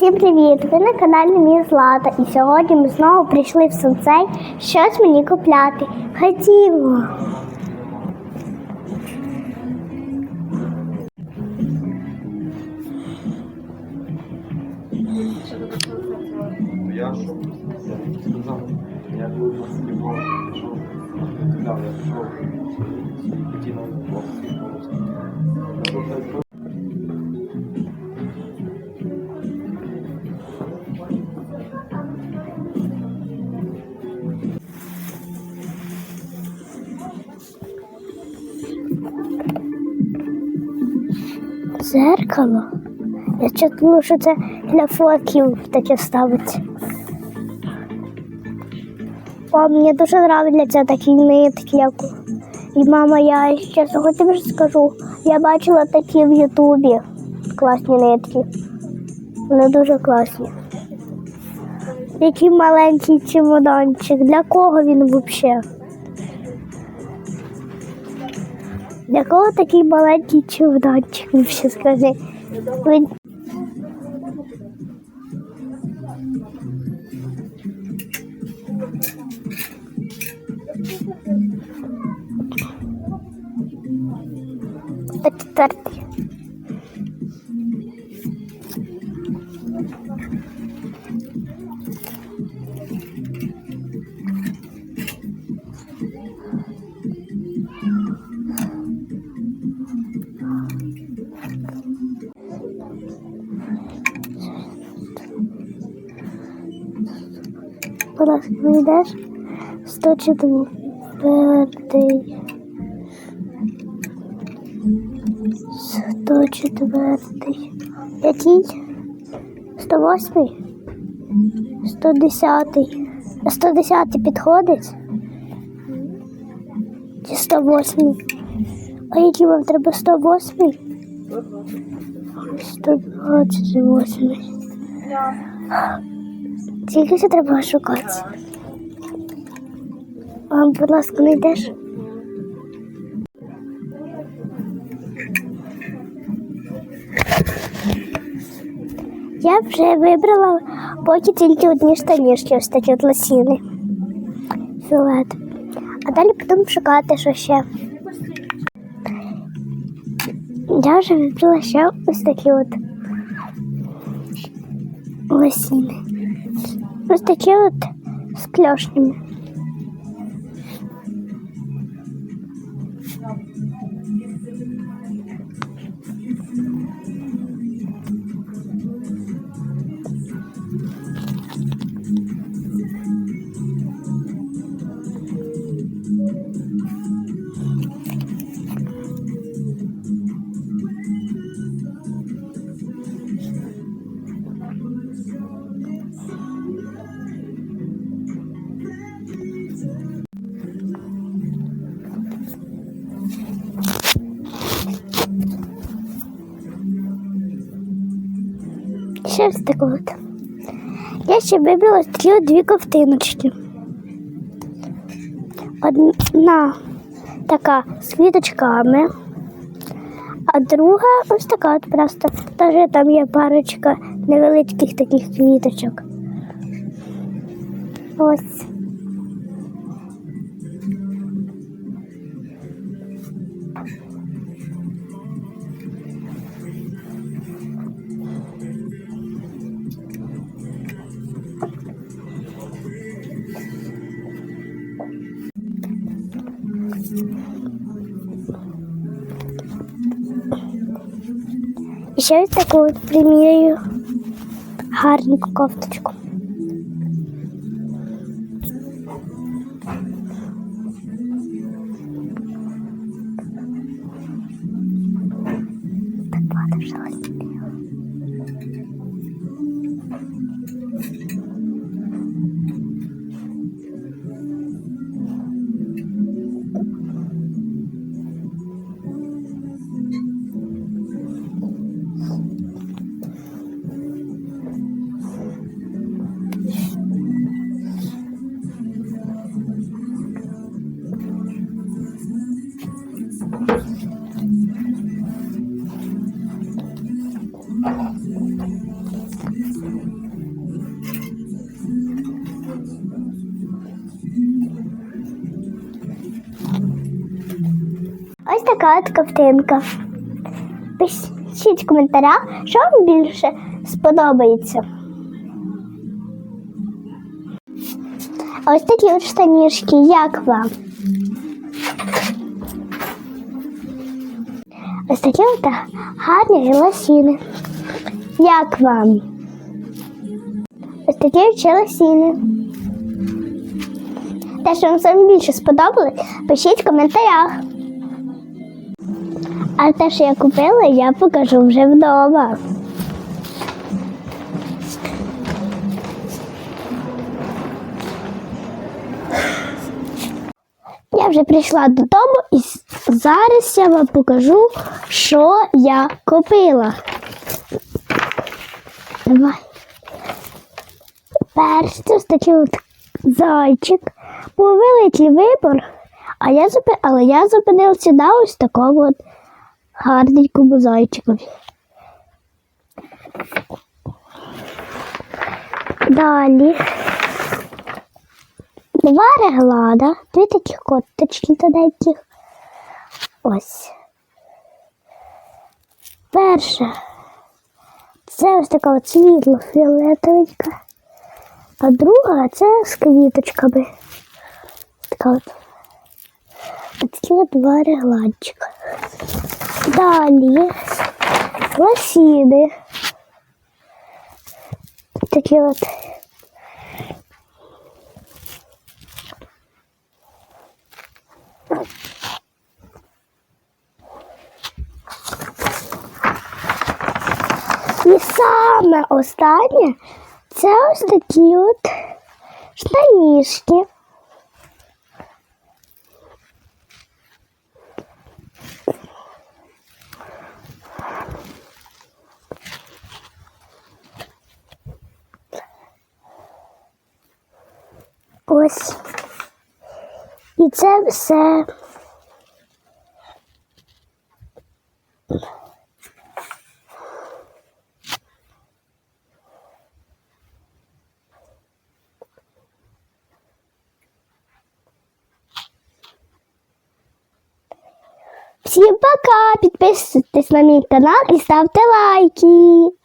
Всім привіт! Ви на каналі Мій Злата. І сьогодні ми знову прийшли в сенсей щось мені купляти. Ходімо. Я. Зеркало. Я чутну, що це для фотків таке ставить. О, мені дуже подобаються такі нитки, як і мама, я ще тобі ж скажу. Я бачила такі в Ютубі. Класні нитки. Вони дуже класні. Який маленький чемоданчик. Для кого він взагалі? Для кого такий маленький чемоданчик, взагалі скажи? Він... Четвертий. будь ласка, знайдеш 104. 104. Який? 108? 110? 110 підходить? Чи 108. А який вам треба 108-й? 128-й. Тільки ще треба шукати. А, будь ласка, не йдеш? Я вже вибрала поки тільки одні штанішки, ось такі от лосіни. Фіолет. А далі будемо шукати, що ще. Я вже вибрала ще ось такі от лосіни. Ось такі от з кльошнями. Ще ось таке от. Я ще вибрала такі дві ковтиночки. Одна така з квіточками, а друга ось така от просто. Теж там є парочка невеличких таких квіточок. Ось. І ще ось таку от приміряю гарненьку кофточку. Така от ковтинка. Пишіть в коментарях, що вам більше сподобається. Ось такі от штанішки, як вам? Ось такі от гарні лосіни. Як вам? Ось такі от лосіни. Те, що вам саме більше сподобалось, пишіть в коментарях. А те, що я купила, я покажу вже вдома. Я вже прийшла додому і зараз я вам покажу, що я купила. Давай. Перший ось такий зайчик. Був великий вибор, а я зупи... але я зупинився на ось такому от гарненькому зайчикові. Далі. Два реглада, дві таких коточки тоненьких. Ось. Перша. Це ось така от світло фіолетовенька. А друга це з квіточками. Така от. Такі от два регладчика. Далі лосіни. Такі от. І саме останнє це ось такі от штанішки. Ось. І це все. Всім пока! Підписуйтесь на мій канал і ставте лайки.